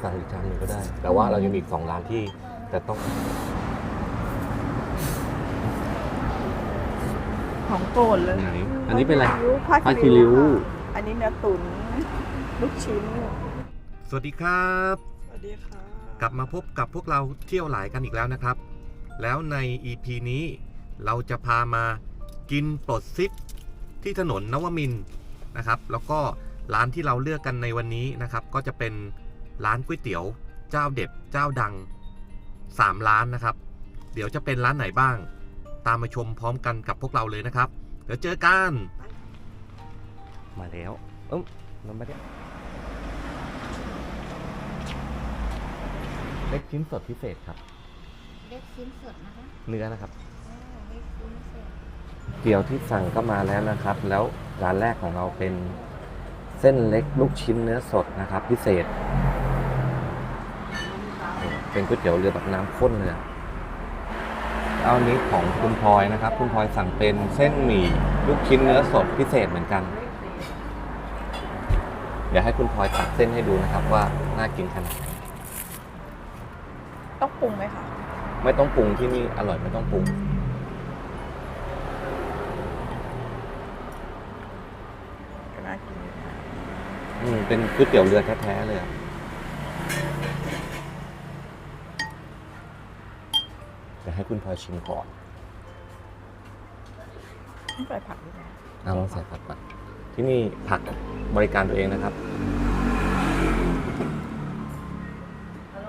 เนี้ยจริงๆอะสั่งอีกชามหนึ่งก็ได้ แต่ว่าเรายังมีอีกสองร้านที่แต่ต้องของโปรดเลยไหนอันนี้เป็นอะไรผ้าผ้าคีคีริ้ริ้ววค่ะอันนี้เนื้อตุ๋นลูกชิ้น สวัสดีครับ สวัสดีค่ะกลับมาพบกับพวกเราเที่ยวหลายกันอีกแล้วนะครับ แล้วใน EP นี้เราจะพามากินปลดซิปที่ถนนนวมินทร์นะครับ แล้วก็ร้านที่เราเลือกกันในวันนี้นะครับ ก็จะเป็น ร้านก๋วยเตี๋ยว เจ้าเด็ดเจ้าดัง 3 ร้านนะครับ เดี๋ยวจะเป็นร้านไหนบ้าง ตามมาชมพร้อมกันกับพวกเราเลยนะครับ เดี๋ยวเจอกัน มาแล้วเอ้มมันไม่ได้เล็กชิ้นสดพิเศษครับ เล็กชิ้นสดนะคะเนื้อนะครับอ่าเล็กชิ้นสดเกี๊ยวที่สั่งก็มาแล้วนะครับ แล้วร้านแรกของเราเป็นเส้นเล็กลูกชิ้นเนื้อสดนะครับ พิเศษนี่ เป็นก๋วยเตี๋ยวเรือแบบน้ำข้นเลยอะเอาอันนี้ของคุณพลอยนะครับ คุณพลอยสั่งเป็นเส้นหมี่ลูกชิ้นเนื้อสดพิเศษเหมือนกัน เดี๋ยวให้คุณพลอยตักเส้นให้ดูนะครับว่าน่ากินขนาดไหนต้องปรุงไหมคะไม่ต้องปรุงที่นี่อร่อยไม่ต้องปรุงก็น่ากินอยู่นะอืมเป็นก๋วยเตี๋ยวเรือแท้ๆเลยอะเดี๋ยว ให้คุณพลอยชิมก่อนต้องใส่ผักด้วยนะเอาลองใส่ผักก่อนที่นี่ผักบริการตัวเองนะครับ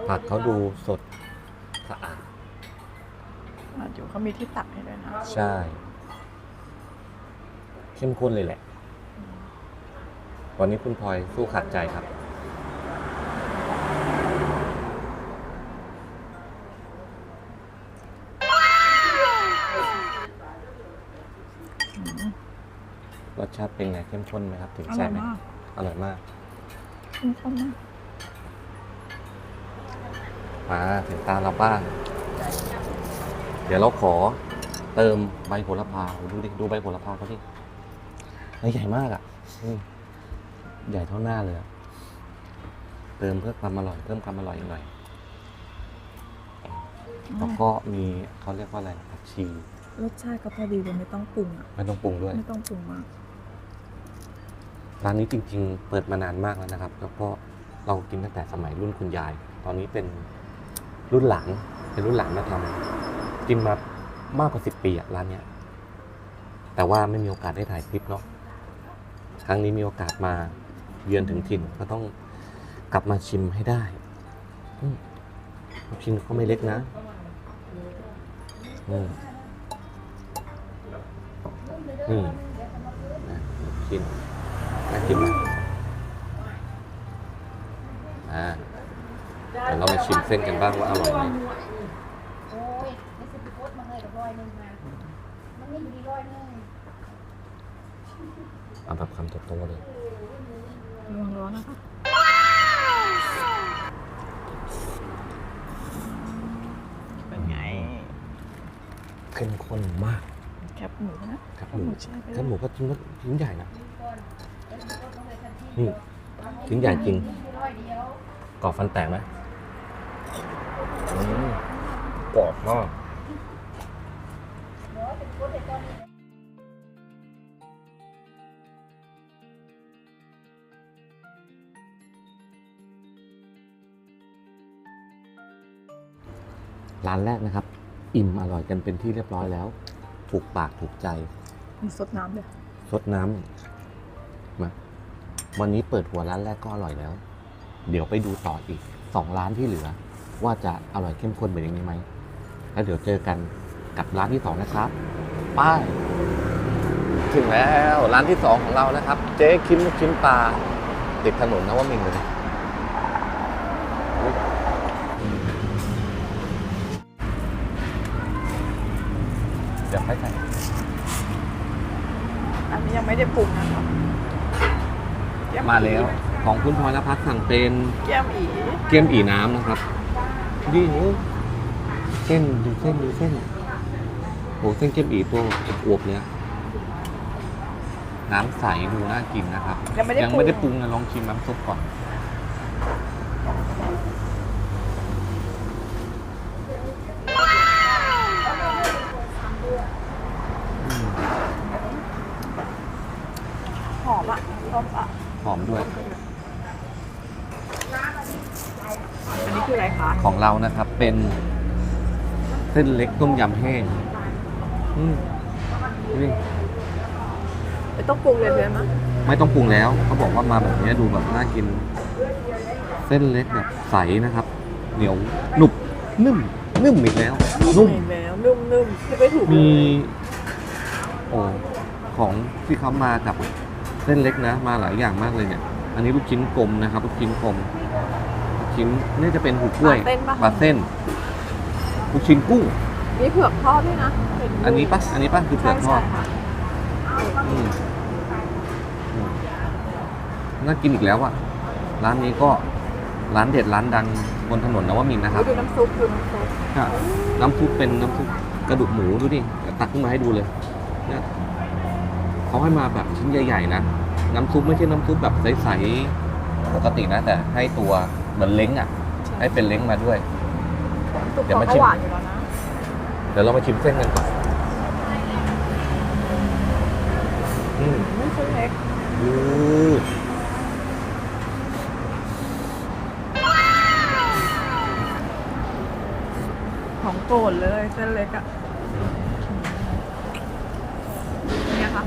ผักเขาดูสดสะอาดอะเดี๋ยวเขามีที่ตักให้ด้วยนะใช่ เข้มข้นเลยแหละ วันนี้คุณพลอยสู้ขาดใจครับ อืม รส ชาติเป็นไงเข้มข้นไหมครับถึงอใจร่อยไหมมากอร่อยมากเข้มข้นมากมาถึงตาเราบ้าง เดี๋ยวเราขอเติมใบโหระพาดูดิดูใบโหระพาเขาดิเฮ้ยใหญ่มากอะอืมใหญ่เท่าหน้าเลยอะเติมเพื่อความอร่อยเพิ่มความอร่อยอีกหน่อย แล้วก็มีเขาเรียกว่าอะไรผักชีรสชาติก็พอดีเลยไม่ต้องปรุงอะไม่ต้องปรุงด้วย ไม่ต้องปรุงมาก ร้านนี้จริง ๆ เปิดมานานมากแล้วนะครับ แล้วก็เรากินตั้งแต่สมัยรุ่นคุณยาย ตอนนี้เป็นรุ่นหลานเป็นรุ่นหลานมาทำกินมามากกว่าสิบปีอะร้านเนี้ยแต่ว่าไม่มีโอกาสได้ถ่ายคลิปเนาะครั้งนี้มีโอกาสมาเยือนถึงถิ่นก็ต้องกลับมาชิมให้ได้ชิ้นก็ไม่เล็กนะอืมนี่นะชิ้น น่ากินไหมอ่าเดี๋ยวเรามาชิมเส้นกันบ้างว่าอร่อยไหมโอ้ยไม่ใช่พี่โคตรมาเลยกับร้อยหนึ่งมามันไม่อยู่ดีร้อยหนึ่งเอาแบบคำโตๆเลยระวังร้อนนะคะเป็นไงเข้มข้นมากแคบหมูนะครับหมูใช่ไปแคบหมูก็ชิ้นก็ชิ้นใหญ่นะ นี่ชิ้นใหญ่จริงร้อยเดียวกรอบฟันแตกไหมอืมกรอบมากร้อยเป็นโคตรเลยตอนนี้ร้านแรกนะครับ อิ่มอร่อยกันเป็นที่เรียบร้อยแล้ว ถูกปากถูกใจ มีซดน้ำด้วยสดน้ำมา วันนี้เปิดหัวร้านแรกก็อร่อยแล้ว เดี๋ยวไปดูต่ออีกสองร้านที่เหลือ ว่าจะอร่อยเข้มข้นเหมือนอย่างนี้ไหมแล้วเดี๋ยวเจอกันกับร้านที่สองนะครับป้ายถึงแล้วร้านที่สองของเรานะครับ เจ๊คิมลูกชิ้นปลาติดถนนนวมินทร์เลยเดี๋ยวค่อยใส่อันนี้ยังไม่ได้ปรุงนะคะแก้ มาแล้ว ของคุณพลอยนภัสสั่งเป็นแก้มอีเกี๊ยมอีน้ำนะครับดีโอ้เส้นดูเส้นดูเส้นโหเส้นเกี๊ยมอีตัวอวบๆเลยอะน้ำใสดูน่ากินนะครับยังไม่ได้ยังไม่ได้ปรุงนะลองชิมน้ำซุปก่อน ต้มอะ หอม ด้วย อันนี้คืออะไรคะ ของเรานะครับ เป็นเส้นเล็กต้มยำแห้งอืมนี่ไม่ต้องปรุงเลยใช่ไหมไม่ต้องปรุงแล้ว เขาบอกว่ามาแบบนี้ดูแบบน่ากิน เส้นเล็กแบบใสนะครับ เหนียวหนุบนุ่มนุ่มอีกแล้วนุ่มเห็นแล้วนุ่มๆที่ไม่ถูกมี โอ้ของที่เขามากับเส้นเล็กนะ มาหลายอย่างมากเลยเนี่ย อันนี้ลูกชิ้นกลมนะครับ ลูกชิ้นกลมลูกชิ้นนี่จะเป็นหูกล้วยเต้นปะ ปลาเส้นลูกชิ้นกุ้ง มีเผือกทอดด้วยนะเห็ยู่อันนี้ปะอันนี้ปะคือเผืใช่อกทอใช่ดค่ะอืมอืมน่ากินอีกแล้วอะร้านนี้ก็ร้านเด็ดร้านดังบนถนนนวมินทร์นะครับดูน้ำซุปดูน้ำซุปค่ะน้ำซุปเป็นน้ำซุปกระดูกหมูดูดิเดี๋ยวตักขึ้นมาให้ดูเลยเนี่ยเขาให้มาแบบชิ้นใหญ่ ๆ นะ น้ำซุปไม่ใช่น้ำซุปแบบใสๆปกตินะแต่ให้ตัวเหมือนเล้งอะ ให้เป็นเล้งมาด้วยน้ำซุปเดี๋ยวเขามาก็ชิม หวานอยู่แล้วนะเดี๋ยวเรามาชิมเส้นกันก่อนอืมไม่ใช่เล็กอือของโปรดเลยเส้นเล็กอะเป็นไงคะ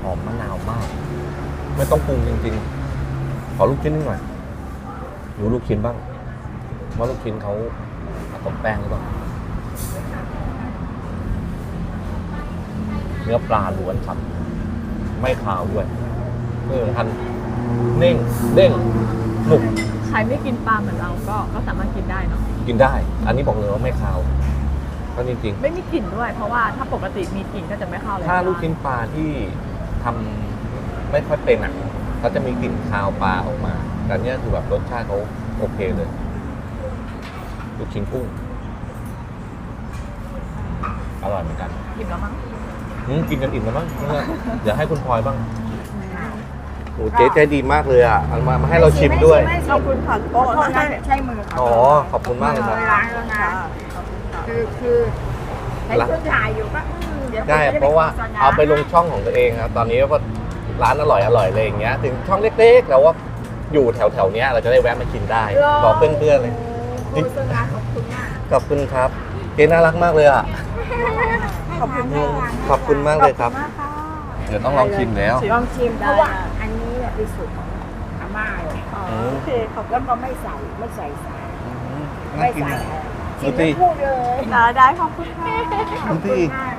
หอมมะนาวมาก ไม่ต้องปรุงจริง ๆ ขอลูกชิ้นนิดหน่อยดูลูกชิ้นบ้างว่าลูกชิ้นเขาผสมแป้งหรือเปล่าเนื้อปลาล้วนครับ ไม่ขาวด้วยเออทันเน่งเด้งหนุกใครไม่กินปลาเหมือนเราก็ก็สามารถกินได้เนาะกินได้ อันนี้บอกเลยว่าไม่ขาวก็จริงไม่มีกลิ่นด้วย เพราะว่าถ้าปกติมีกลิ่นก็จะไม่เข้าเลยๆถ้าลูกชิ้นปลาที่ทำ ไม่ค่อยเป็นอะเขาจะมีกลิ่นคาวปลาออกมา แต่เนี้ยคือแบบรสชาติเขาโอเคเลยลูกชิ้นกุ้งอร่อยเหมือนกันกินแล้วมั้งอืมกินกันอิ่มแล้วมั้งเนี่ยเดี๋ยวให้คุณพลอยบ้างโอ้เจ๊ใจดีมากเลยอะเอามามาให้เราชิมด้วย ขอบคุณค่ะขโต๊ะอโทษให้นะใช้มือเขาอ๋อ ขอบคุณมากเลยครับ ล้างแล้วนะค่ะขอบคุณค่ะคือคือใช้เครื่องถ่ายอยู่ก็อืมเดี๋ยวใช่คุณจด้เพราะว่าโฆษณเอาไปลงช่องของตัวเองครับ ตอนนี้ก็ ร้านอร่อยอร่อยเลยอย่างเงี้ยถึงช่องเล็กๆแต่ว่าอยู่แถวแถวๆเนี้ยเราจะได้แวะมากินได้บอกเพื่อนๆเลยโฆษณาขอบคุณมากขอบคุณครับเจ๊น่ารักมากเลยอะขอบคุณอืมขอบคุณมากเลยครับขอณมากค่ะเดี๋ยวต้องลองชิมแล้วลองชิมเพได้ราะว่าค่ะอันนี้เนี่ยเป็นสูตรของอาม่าเลยอ๋ออืมโอเคขอบคุแล้ณวก็ไม่ใส่ไม่ใส่สารน่าไม่กินใส่อะชิมดูสิทั้งคู่เลยได้ได้ขอบคุณค่ะขอบคุณมาก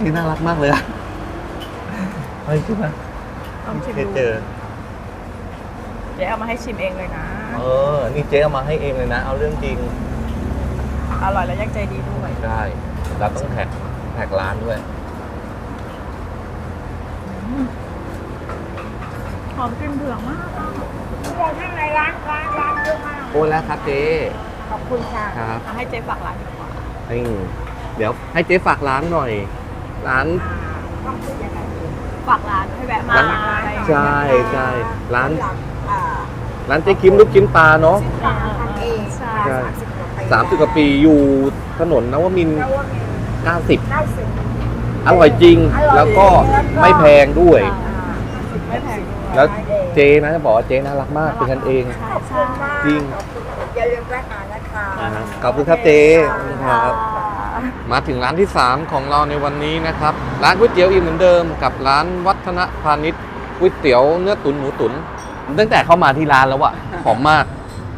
เจ๊น่ารักมากเลยอะ เฮ้ยชิมนะลองชิมเคยดูเจอเดี๋ยวเอามาให้ชิมเองเลยนะ เออ นี่เจ๊เอามาให้เองเลยนะ เอาเรื่องจริง อร่อยและยังใจดีด้วย ได้เราต้องแท็กแท็กร้านด้วย หอมกลิ่นเผือกมากอะทุกคนข้างในร้านร้านร้านเยอะมาก โอนแล้วครับเจ๊ขอบคุณค่ะ ครับเอาให้เจ๊ฝากร้านดีกว่านี่เดี๋ยวให้เจ๊ฝากร้านหน่อย ร้าน ต้องพูดยังไงดี ฝากร้านให้แวะมาร้าน อะไรอย่างใช่เงี้ยใช่ร้านสำหรับอ่าร้านเจ๊คิมลูกชิ้นปลาเนาะร้านทำเองใช่ ใช่สามสิบกว่าปีสามสิบกว่าปีอยู่ถนนนวมินทร์แล้วว่ามีเก้าสิบเก้าสิบอร่อยจริงอร่อยแล้วก็แล้วก็ไม่แพงด้วย ไม่แพงด้วยแล้วเจ๊นะจะบอกว่าเจ๊น่ารักมากเป็นกันเอง ขอบคุณมากจริง ขอบคุณอย่าลืมแวะมานะคะ อ่าฮะขอบคุณครับเจ๊ขอบคุณครับ มาถึงร้านที่ 3 ของเราในวันนี้นะครับ ร้านก๋วยเตี๋ยวอีกเหมือนเดิมกับร้านวัฒนพาณิชย์ก๋วยเตี๋ยวเนื้อตุ๋นหมูตุ๋นตั้งแต่เข้ามาที่ร้านแล้วอะหอมมาก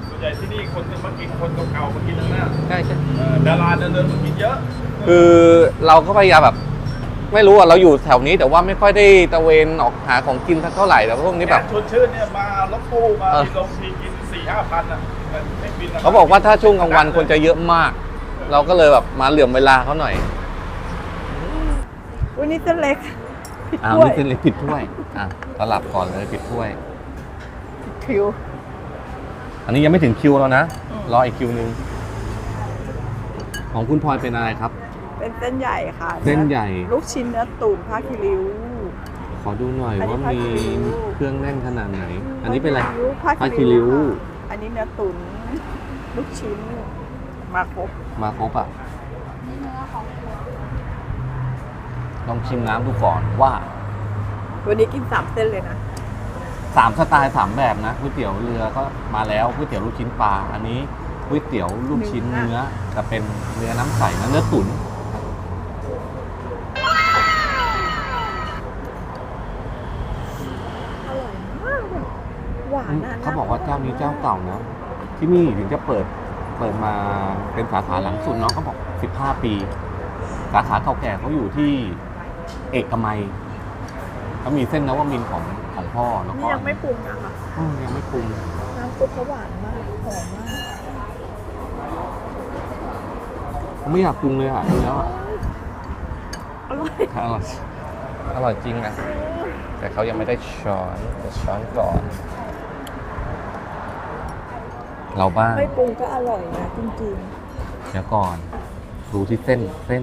ส่วนใหญ่ที่นี่คนจะมากินคนเก่าๆมากินทั้งนั้นใช่ใช่เอ่อดาราเดินๆมากินเยอะ คือเราก็พยายามแบบ ไม่รู้อะเราอยู่แถวนี้แต่ว่าไม่ค่อยได้ตะเวนออกหาของกินสักเท่าไหร่แต่พวกนี้แบบชวนชื่นเนี่ยมาลบปูมาเออลงทีกินสี่ห้าพันอะแต่ไม่บินนะเขาบอกว่าถ้าช่วงกลางวันคนจะเยอะมาก เราก็เลยแบบมาเหลื่อมเวลาเขาหน่อยวันนี้เส้นเล็กผิดอ้าวถ้วยนี่เป็นเลยผิดถ้วยอะสลับก่อนเลยผิดถ้วยคิว อันนี้ยังไม่ถึงคิวแล้วนะ อืม รออีกคิวหนึงของคุณพลอยเป็นอะไรครับ เป็นเส้นใหญ่ค่ะเส้นใหญ่ ลูกชิ้นเนื้อตุ๋นผ้าคีริ้ว ขอดูหน่อยอันนี้ว่ามีผ้าคีริ้ว เครื่องแน่นขนาดไหน อันนี้เป็นอะไร ผ้าผ้าคีคีริ้ริ้ววค่ะอันนี้เนื้อตุ๋นลูกชิ้น มาครบมาครบอะลองชิมน้ำดูก่อนว่าวันนี้กินสามเส้นเลยนะสามสไตล์สามแบบนะก๋วยเตี๋ยวเรือก็มาแล้วก๋วยเตี๋ยวลูกชิ้นปลาอันนี้ก๋วยเตี๋ยวลูกชิ้นเนื้อเนื้อจะเป็นเนื้อน้ำใสนะเนื้อตุ๋นอร่อยมากอะหวานอะเขาบอกว่าเจ้านี้เจ้าเก่านะที่นี่ถึงจะเปิด เปิดมาเป็นสาขาหลังสุดเนาะเขาบอก 15 ปี สาขาเก่าแก่เขาอยู่ที่เอกมัยเขามีเส้นนวมินทร์ของของพ่อแล้วนี่ก็ยังไม่ปรุงนะคะอืมยังไม่ปรุง น้ำซุปเขาหวานมากหอมมากไม่อยากปรุงเลยอะดูแล้วอะอร่อยอร่อยอร่อยจริงนะแต่เขายังไม่ได้ช้อนจะช้อนก่อน เราบ้าง ไม่ปรุงก็อร่อยนะจริงเดี๋ยวก่อน ดูที่เส้นเส้น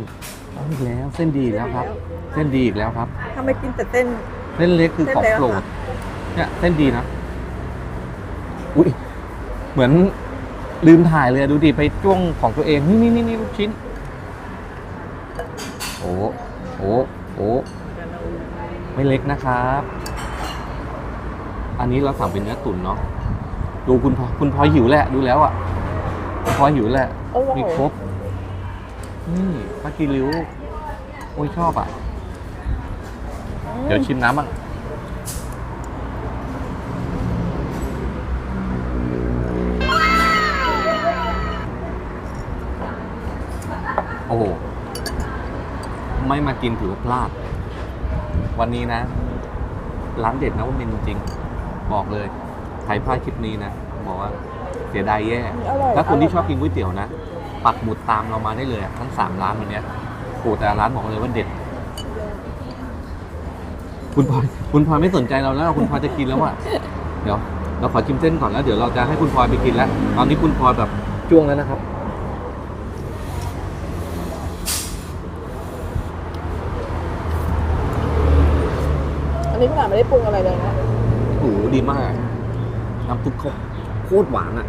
เอาอีกแล้วเส้นดีอีกแล้วครับ เส้นดีอีกแล้วครับ ๆถ้าไม่กินแต่เต้น เส้นเล็กคือเส้นของเล็กโปรเหรอดคะเนี่ยเส้นดีนะ อุ้ยเหมือนลืมถ่ายเลยอะดูดิไปจ้วงของตัวเอง นี่นี่นี่นี่ลูกชิ้น โอ้โอ้โอ้ไม่เล็กนะครับ อันนี้เราสั่งเป็นเนื้อตุ๋นเนาะ ดูคุณพลอยคุณพลอยหิวแหละดูแล้วอะคุณพลอยหิวแหละอร่อยมีครบ นี่ปลากีริ้ว โอ้ยชอบอะ เดี๋ยวชิมน้ำบ้างโอ้โห ไม่มากินถือว่าพลาด วันนี้นะ ร้านเด็ดนะว่าเป็นจริงๆบอกเลย ใครพลาดคลิปนี้นะบอกว่าเสียดายแย่อร่อย ถ้าคนที่ชอบร่ยกินก๋วยเตี๋ยวนะ ปักหมุดตามเรามาได้เลยอะทั้งสามร้านวันเนี้ยโอ้แต่ละร้านบอกเลยว่าเด็ด คุณพลอยคุณพลอยไม่สนใจเราแล้วคุณพลอยจะกินแล้วอะเดี๋ยว เราขอชิมเส้นก่อนแล้วเดี๋ยวเราจะให้คุณพลอยไปกินแล้วตอนนี้คุณพลอยแบบจ้วงแล้วนะครับ อันนี้ขนาดไม่ได้ปรุงอะไรเลยนะ โอ้โหดีมาก น้ำซุปเขาโคตรหวานอะ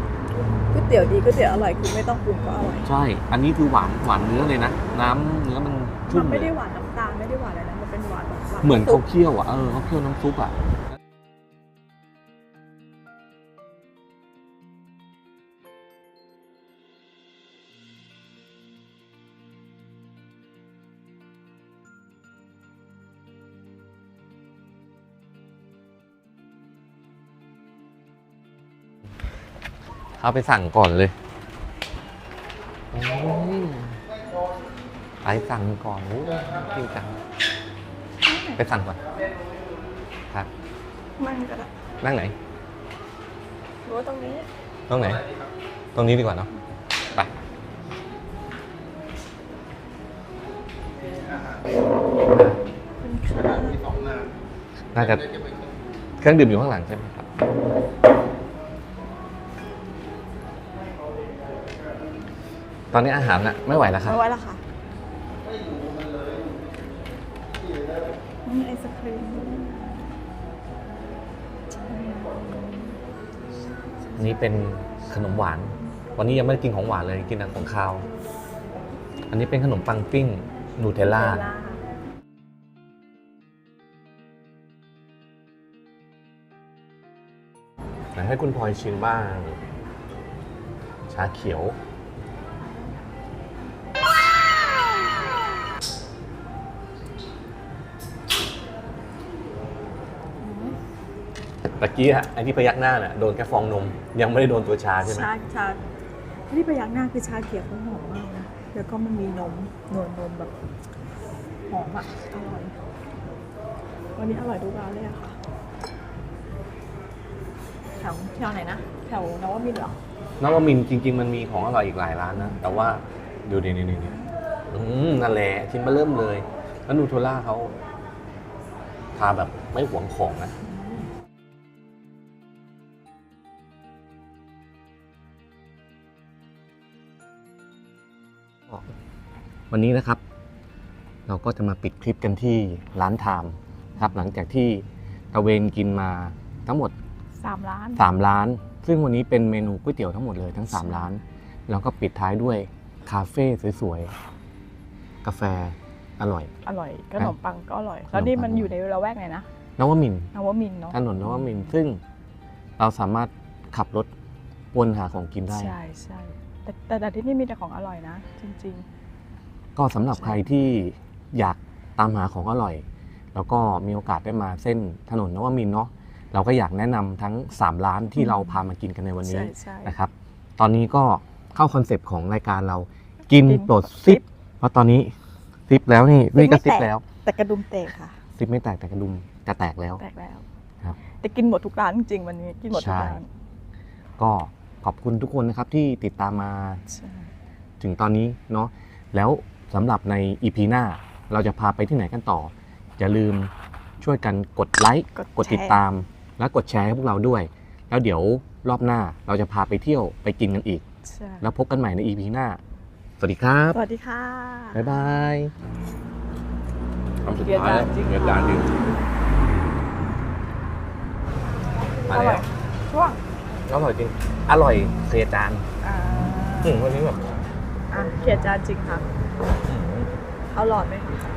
ก๋วยเตี๋ยวดีก๋วยเตี๋ยวอร่อยคือไม่ต้องปรุงก็อร่อยใช่ อันนี้คือหวานหวานเนื้อเลยนะ น้ำเนื้อมันชุ่มัมนเลไม่ได้ยหวานน้ำตาลไม่ได้หวานอะไรนะมันเป็นหวานแบบหวานเหมือนสุเขากเคี่ยวอะเออเขาเคี่ยวน้ำซุปอะ เอาไปสั่งก่อนเลยโอ้ยไปสั่งก่อนโอ้ยจริงจัง ไปสั่งก่อน ครับมันก็ได้นั่งไหนหรือว่าตรงนี้ ตรงไหน ตรงนี้ดีกว่าเนาะ ไปเป็นค่ะน่าจะเครื่องดื่มอยู่ข้างหลังใช่ไหมครับ ตอนนี้อาหารน่ะไม่ไหวแล้วครับเอาไว้ละค่ะนี่ไอศครีมอันนี้เป็นขนมหวาน วันนี้ยังไม่ได้กินของหวานเลยกินแต่ของคาว อันนี้เป็นขนมปังปิ้งนูเทลล่าเวลาไหนให้คุณพลอยชิมบ้าง ชาเขียว ตะกี้อะไอที่พยักหน้าน่ะโดนแค่ฟองนม ยังไม่ได้โดนตัวชาใช่ไหมชาชาที่ไปยักหน้าคือชาเขียวเขาหอมมากนะแล้วก็มันมีนมนวลนมแบบหอมอะอร่อยวันนี้อร่อยทุกร้านเลยอะค่ะแถวแถวไหนนะแถวนวมินทร์เหรอนวมินทร์จริง ๆ มันมีของอร่อยอีกหลายร้านนะ แต่ว่าดูนี่นี่นี่อืมนั่นแหละชิ้นมาเริ่มเลย แล้วนูโทล่าเขาทาแบบไม่หวงของนะ วันนี้นะครับ เราก็จะมาปิดคลิปกันที่ร้านไทม์ครับหลังจากที่ตะเวนกินมาทั้งหมดสามร้าน3ร้าน ซึ่งวันนี้เป็นเมนูก๋วยเตี๋ยวทั้งหมดเลยทั้ง3ร้าน แล้วก็ปิดท้ายด้วยคาเฟ่สวยๆกาแฟอร่อย อร่อยขครันบมปังก็อร่อยขนมปังแล้วนี่มันอยู่ในละแวกไหนนะนวมินทร์นวมินทร์เนาะถนนนวมินทร์ซึ่งเราสามารถขับรถวนหาของกินได้ ใช่ใช่แต่แต่แต่ที่นี่มีแต่ของอร่อยนะ จริง ก็สำหรับใครที่อยากตามหาของอร่อย แล้วก็มีโอกาสได้มาเส้นถนนนวมินทร์เนาะเราก็อยากแนะนำทั้ง 3 ร้านที่เราพามากินกันในวันๆนี้ใช่ใช่ นะครับ ตอนนี้ก็เข้าคอนเซปต์ของรายการเรากินกินปลดซิปเพราะตอนนี้ซิปแล้วนี่นี่ก็ซิซิปปไม่แตกแล้วแต่กระดุมเตะค่ะ ซิปไม่แตกแต่กระดุมจะแตกแล้ว แตกแล้วครับ แต่กินหมดทุกร้านจริงๆวันนี้กินหมดทุกใช่ร้านก็ขอบคุณทุกคนนะครับที่ติดตามมา ใช่ ถึงตอนนี้เนาะแล้ว สำหรับใน EP หน้าเราจะพาไปที่ไหนกันต่อ อย่าลืมช่วยกันกดไลค์กดติดตาม และกดแชร์ให้พวกเราด้วย แล้วเดี๋ยวรอบหน้าเราจะพาไปเที่ยวไปกินกันอีกใช่แล้วพบกันใหม่ใน EP หน้า สวัสดีครับ สวัสดีค่ะ บ๊ายบายคำสุดท้ายแล้วจริงเงินจานจริงอร่อยช่วงอร่อยจริง อร่อยเคลียร์จานอ่าอืมวันนี้แบบอะเขียนจานจริงค่ะ เอาหลอดไหมคะ